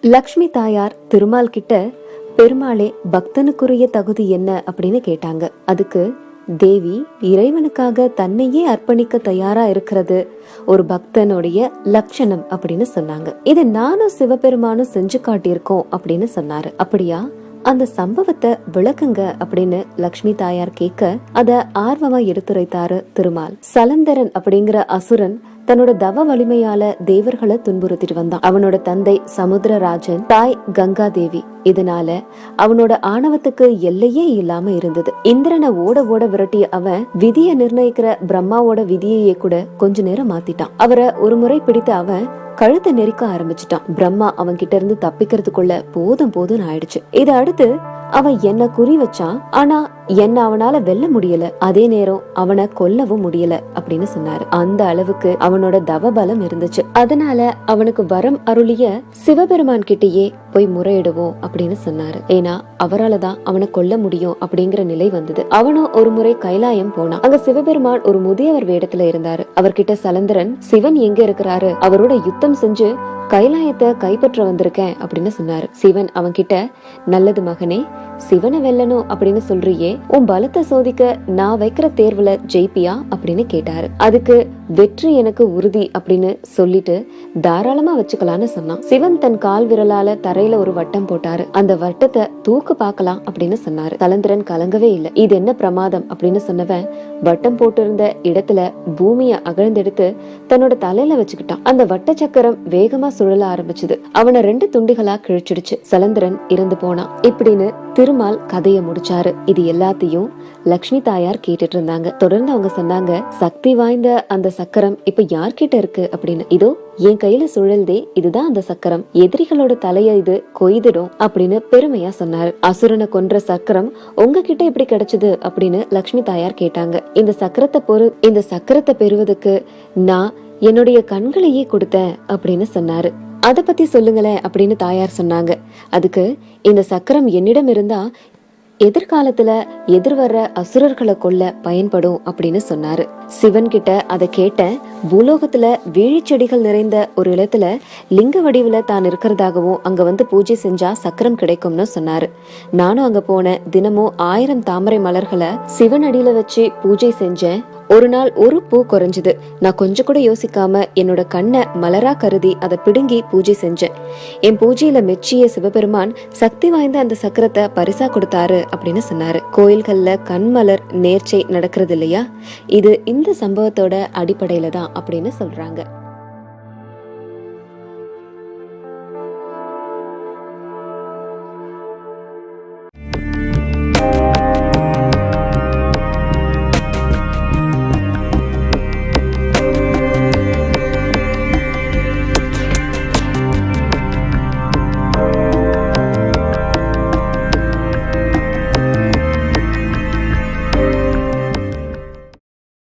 லக்ஷ்மி தாயார் திருமால் கிட்ட பெருமாளே பக்தனுக்குரிய தகுதி என்ன அப்படின்னு கேட்டாங்க. அதுக்கு தேவி இறைவனுக்காக தன்னையே அர்ப்பணிக்க தயாரா இருக்கிறது. ஒரு பக்தனுடைய லட்சணம் அப்படின்னு சொன்னாங்க. இதை நானும் சிவபெருமானும் செஞ்சு காட்டியிருக்கோம் அப்படின்னு சொன்னாரு. அப்படியா? அந்த சம்பவத்தை விளக்குங்க அப்படின்னு லக்ஷ்மி தாயார் கேட்க அத ஆர்வமா எடுத்துரைத்தாரு திருமால். சலந்தரன் அப்படிங்கிற அசுரன் தன்னோட தவ வலிமையால தேவர்களை துன்புறுத்திட்டு வந்தான். அவனோட தந்தை சமுத்திரராஜன் தாய் கங்கா தேவி இதனால அவனோட ஆணவத்துக்கு எல்லையே இல்லாம இருந்தது. இந்திரனை ஓட ஓட விரட்டிய அவன் விதியை நிர்ணயிக்கிற பிரம்மாவோட விதியையே கூட கொஞ்ச நேரம் மாத்திட்டான். அவரை ஒரு முறை பிடித்த அவன் கழுத்தை நெரிக்க ஆரம்பிச்சிட்டான். பிரம்மா அவன் கிட்ட இருந்து தப்பிக்கிறதுக்குள்ள போதும் போதும் ஆயிடுச்சு. இதை அடுத்து அவன் என்ன குறி வச்சான் ஆனா என்ன அவனால வெல்ல முடியல. அதே நேரம் அவனை கொல்லவும் முடியல அப்படின்னு சொன்னாரு. அந்த அளவுக்கு அவனோட தவ பலம் இருந்துச்சு. அதனால அவனுக்கு வரம் அருளிய சிவபெருமான் கிட்டயே போய் முறையிடுவோம் அப்படின்னு சொன்னாரு. ஏன்னா அவரால் தான் அவனை கொல்ல முடியும் அப்படிங்கிற நிலை வந்தது. அவனும் ஒரு முறை கைலாயம் போனான். அங்க சிவபெருமான் ஒரு முதியவர் வேடத்துல இருந்தாரு. அவர்கிட்ட சலந்தரன் சிவன் எங்க இருக்கிறாரு? அவரோட யுத்தம் செஞ்சு கைலாயத்தை கைப்பற்ற வந்திருக்கேன் அப்படின்னு சொன்னாரு. சிவன் அவன்கிட்ட நல்லது மகனே சிவனை வெல்லணும் அப்படின்னு சொல்றியே உன் பலத்தை சோதிக்க நான் வைக்கிற தேர்வுல ஜெயிப்பியா? அப்படின்னு கேட்டாரு. அதுக்கு வெற்றி எனக்கு உறுதி அப்படின்னு சொல்லிட்டு தாராளமா வச்சுக்கலாம்னு சொன்னான். சிவன் தன் கால் விரலால தரையில ஒரு வட்டம் போட்டாரு. அந்த வட்டத்தை தூக்கு பார்க்கலாம் அப்படின்னு சொன்னாரு. கலந்திரன் கலங்கவே இல்லை. இது என்ன பிரமாதம் அப்படின்னு சொன்னவன் வட்டம் போட்டிருந்த இடத்துல பூமிய அகழ்ந்தெடுத்து தன்னோட தலையில வச்சுக்கிட்டான். அந்த வட்ட சக்கரம் வேகமா சுழல ஆரம்பிச்சது. அவனை ரெண்டு துண்டுகளா கிழிச்சிடுச்சு. சலந்திரன் இறந்து போனான். இப்படின்னு திருமால் கதையை முடிச்சாரு. இது எல்லாத்தையும் லக்ஷ்மி தாயார் கேட்டுட்டு இருந்தாங்க. தொடர்ந்து அவங்க சொன்னாங்க சக்தி வாய்ந்த அந்த சக்கரம் இப்ப யார்கிட்ட இருக்கு? அப்படின்னு. இதோ என் கையில சுழல்தே இதுதான் அந்த சக்கரம். எதிரிகளோட தலைய இது கொய்திடும் அப்படின்னு பெருமையா சொன்னாரு. அசுரனை கொன்ற சக்கரம் உங்ககிட்ட எப்படி கிடைச்சது? அப்படின்னு லக்ஷ்மி தாயார் கேட்டாங்க. இந்த சக்கரத்தை பொறு இந்த சக்கரத்தை பெறுவதற்கு நான் என்னுடைய கண்களையே கொடுத்தேன் அப்படின்னு சொன்னாரு. அதை பத்தி சொல்லுங்களேன் அப்படின்னு தாயார் சொன்னாங்க. அதுக்கு இந்த சக்கரம் என்னிடம் இருந்தா எதிர்காலத்துல எதிர்வர்ற அசுரர்களை கொல்ல பயன்படும் அப்படின்னு சொன்னாரு. சிவன் கிட்ட அதை கேட்ட பூலோகத்துல வீழிச்செடிகள் நிறைந்த ஒரு இடத்துல லிங்க வடிவுல தான் இருக்கிறதாகவும் அங்க வந்து பூஜை செஞ்சா சக்கரம் கிடைக்கும்னு சொன்னாரு. நானும் அங்க போன தினமும் ஆயிரம் தாமரை மலர்களை சிவன் அடியில வச்சு பூஜை செஞ்சேன். ஒரு நாள் ஒரு பூ குறைஞ்சது. நான் கொஞ்சம் கூட யோசிக்காம என்னோட கண்ணை மலரா கருதி அதை பிடுங்கி பூஜை செஞ்சேன். என் பூஜையில மெச்சிய சிவபெருமான் சக்தி வாய்ந்த அந்த சக்கரத்தை பரிசா கொடுத்தாரு அப்படின்னு சொன்னாரு. கோயில்கள்ல கண்மலர் நேர்ச்சை நடக்கிறது இல்லையா? இது இந்த சம்பவத்தோட அடிப்படையில தான் அப்படின்னு சொல்றாங்க.